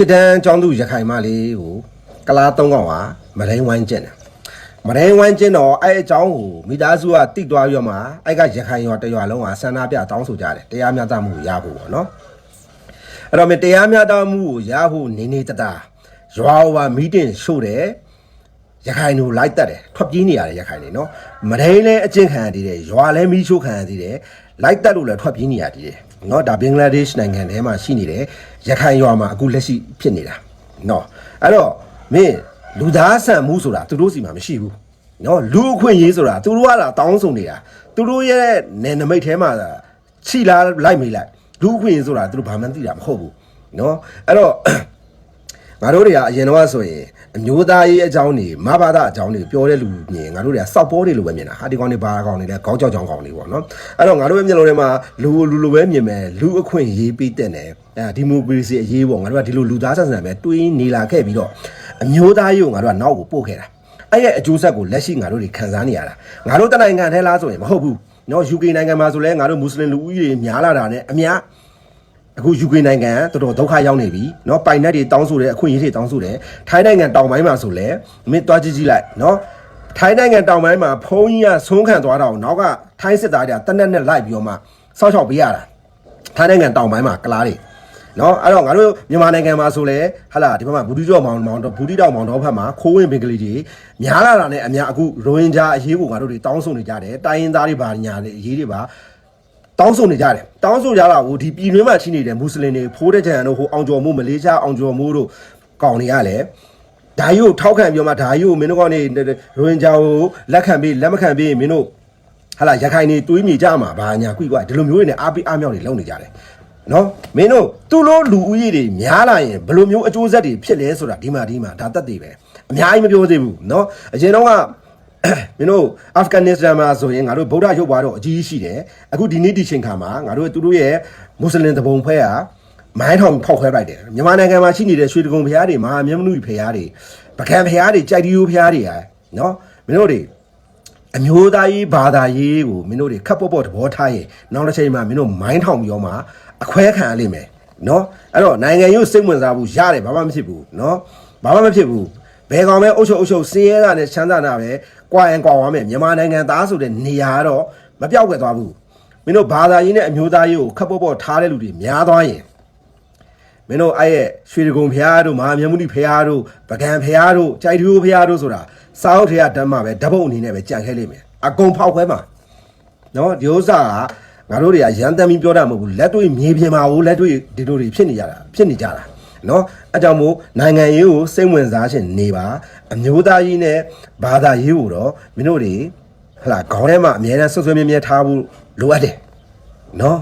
ရှစ်တန်းကျောင်းသူရခိုင်မလေးကိုကလားသုံးကောင်ဟာမရင်းဝိုင်းကျင်တယ်မရင်းဝိုင်းကျင်တော့အဲ့အကြောင်းကိုမိသားစုကတိသွားပြီးတော့မှအဲ့ကရခိုင်ရွာတစ်ရွာလုံးကဆန္ဒပြတောင်းဆိုကြတယ်တရားမျှတမှုကိုရဖို့ပေါ့နော်အဲ့တော့မင်းတရားမျှတမှုကိုရဖို့နေနေတတာရွာဟိုပါမီးတင်ရှို့တယ်ရခိုင်တို့လိုက်တက်တယ်ထွက်ပြေးနေရတယ်ရခိုင်တွေနော်မရင်းလည်းအကျင့်ခံရသေးတယ်ရွာလည်းမီးရှို့ခံရသေးတယ်လိုက်တက်လို့လည်းထွက်ပြေးနေရသေးတယ် နော်ဒါဘင်္ဂလားဒေ့ရှ်နိုင်ငံထဲမှာရှိနေတယ်ရခိုင်ရွာမှာအခုလက်ရှိဖြစ်နေတာနော်အဲ့တော့မင်းလူသားဆန်မှုဆိုတာသူတို့စီမှာမရှိဘူးနော်လူအခွင့်ရေးဆိုတာသူတို့ကလာတောင်းဆိုနေတာသူတို့ရဲ့နယ်နမိတ်ထဲမှာခြိလာလိုက်မိလိုက်လူအခွင့်ရေးဆိုတာသူတို့ဘာမှမသိတာမဟုတ်ဘူးနော်အဲ့တော့ ငါတို့တွေကအရင်တော့ဆိုရင်အမျိုးသားရေးအကြောင်းတွေမဘာသာအကြောင်းတွေပြောတဲ့လူမြင်ငါတို့တွေကစောက်ပေါ်တွေလိုပဲမြင်တာဟာဒီကောင်တွေဘာကောင်တွေလဲခေါင်းကြောက်ကြောင်ကောင်တွေပေါ့နော်အဲ့တော့ငါတို့ရဲ့မျက်လုံးထဲမှာလူလူလိုပဲမြင်မယ်လူအခွင့်ရေးပေးတဲ့တယ်အဲဒီမိုကရေစီအရေးပေါ့ငါတို့ကဒီလိုလူသားဆန်ဆန်ပဲတွေးနေလာခဲ့ပြီးတော့အမျိုးသားရေးကိုငါတို့ကနောက်ကိုပို့ခဲ့တာအဲ့ရဲ့အကျိုးဆက်ကိုလက်ရှိငါတို့တွေခံစားနေရတာငါတို့တနိုင်ငံထဲလားဆိုရင်မဟုတ်ဘူးနော် UK နိုင်ငံမှာဆိုလဲငါတို့မွတ်စလင်လူဦးရေများလာတာနဲ့အများ အခု UK နိုင်ငံကတော်တော်ဒုက္ခရောက်နေပြီเนาะပိုင်နက်တွေတောင်းဆိုတယ်အခွင့်အရေးတွေတောင်းဆိုတယ်ထိုင်းနိုင်ငံတောင်ပိုင်းမှာဆိုလဲမင်းတွားကြည့်ကြည့်လိုက်เนาะထိုင်းနိုင်ငံတောင်ပိုင်းမှာဖုံးကြီးကဆုံးခံသွားတာကိုနောက်ကထိုင်းစစ်သားတွေကတနက်နဲ့လိုက်ပြီးတော့မှစောက်ချောက်ပေးရတာထိုင်းနိုင်ငံတောင်ပိုင်းမှာကလားတွေเนาะအဲ့တော့ငါတို့မြန်မာနိုင်ငံမှာဆိုလဲဟာလာဒီဘက်မှာဘူဒီကျော်မောင်မောင်ဘူဒီတောင်မောင်တော်ဘက်မှာခိုးဝင်ပင်ကလေးတွေများလာတာနဲ့အများအခုရိုဟင်ဂျာအရေးကိုငါတို့တွေတောင်းဆိုနေကြတယ်တိုင်းရင်းသားတွေပါညာတွေအရေးတွေပါ တောင်းဆိုနေကြတယ်တောင်းဆိုကြတာကိုဒီပြည်တွင်းမှာရှိနေတဲ့မွတ်စလင်တွေဖိုးတဲ့ကြံတို့ဟိုအောင်ကျော်မို့မလေးရှားအောင်ကျော်မို့တို့ကောင်းနေရလဲဒါကြီးကိုထောက်ခံပြီးတော့မှဒါကြီးကိုမင်းတို့ကောင်နေရိုဟင်ဂျာကိုလက်ခံပြီးလက်မခံပြီးမင်းတို့ဟာလာရခိုင်နေတွေးမြေကြမှာဘာညာကွိကွာဒီလိုမျိုးတွေနဲ့အားပေးအားမြောက်တွေလုပ်နေကြတယ်နော်မင်းတို့သူ့လိုလူဦးရေတွေများလာရင်ဘယ်လိုမျိုးအကျိုးဆက်တွေဖြစ်လဲဆိုတာဒီမှာဒီမှာဒါသက်တည်ပဲအများကြီးမပြောသေးဘူးနော်အရင်တော့က မင်းတို့အာဖဂန်နစ္စတန်မှာဆိုရင်ငါတို့ဗုဒ္ဓရုပ်ပွားတော့အကြီးကြီးရှိတယ်အခုဒီနေ့ဒီချိန်ခါမှာငါတို့သူတို့ရဲ့မွတ်စလင်တပုံဖွဲကမိုင်းထောင်ဖောက်ခွဲလိုက်တယ်မြန်မာနိုင်ငံမှာရှိနေတဲ့ရွှေတကုံဖျားတွေမဟာမြတ်မနုဖျားတွေပကံဖျားတွေကြိုက်တီယိုဖျားတွေอ่ะနော်မင်းတို့တွေအမျိုးသားရေးဘာသာရေးကိုမင်းတို့တွေခပ်ပေါ့ပေါ့သဘောထားရင်နောက်တစ်ချိန်မှာမင်းတို့မိုင်းထောင်ပြီးတော့မှအခွဲခံရလိမ့်မယ်နော်အဲ့တော့နိုင်ငံရေးစိတ်ဝင်စားဖို့ရတယ်ဘာမှမဖြစ်ဘူးနော်ဘာမှမဖြစ်ဘူး ဘယ်ကောင်ပဲအုပ်ချုပ်အုပ်ချုပ်စင်းရဲတာနဲ့ချမ်းသာတာပဲကွာရင်ကွာသွားမယ်မြန်မာနိုင်ငံသားဆိုတဲ့နေရာကတော့မပြောက်ွယ်သွားဘူးမင်းတို့ဘာသာရေးနဲ့အမျိုးသားရေးကိုခပ်ပေါ့ပေါ့ထားတဲ့လူတွေများသွားရင်မင်းတို့အဲ့ရဲ့ရွှေဒဂုံဖျားတို့မဟာမြတ်မုနိဖျားတို့ပကံဖျားတို့ကြိုက်ထူးဖျားတို့ဆိုတာစာအုပ်ထဲကဓမ္မပဲဓပုတ်အနေနဲ့ပဲကြံခဲ့လိမ့်မယ်အကုန်ဖောက်ခွဲမှာနော်ဒီဥစ္စာကငါတို့တွေကရန်တမ်းပြီးပြောတာမဟုတ်ဘူးလက်တွေ့မြေပြင်မှာကိုလက်တွေ့ဒီလိုတွေဖြစ်နေကြတာဖြစ်နေကြတာ နော်အကြောင်းမို့နိုင်ငံရေးကိုစိတ်ဝင်စားခြင်းနေပါအမျိုးသားရေးနဲ့ဘာသာရေးကိုတော့မင်းတို့တွေဟလာခေါင်းထဲမှာအမြဲတမ်းဆွဆွမြဲမြဲထားဖို့လိုအပ်တယ်နော်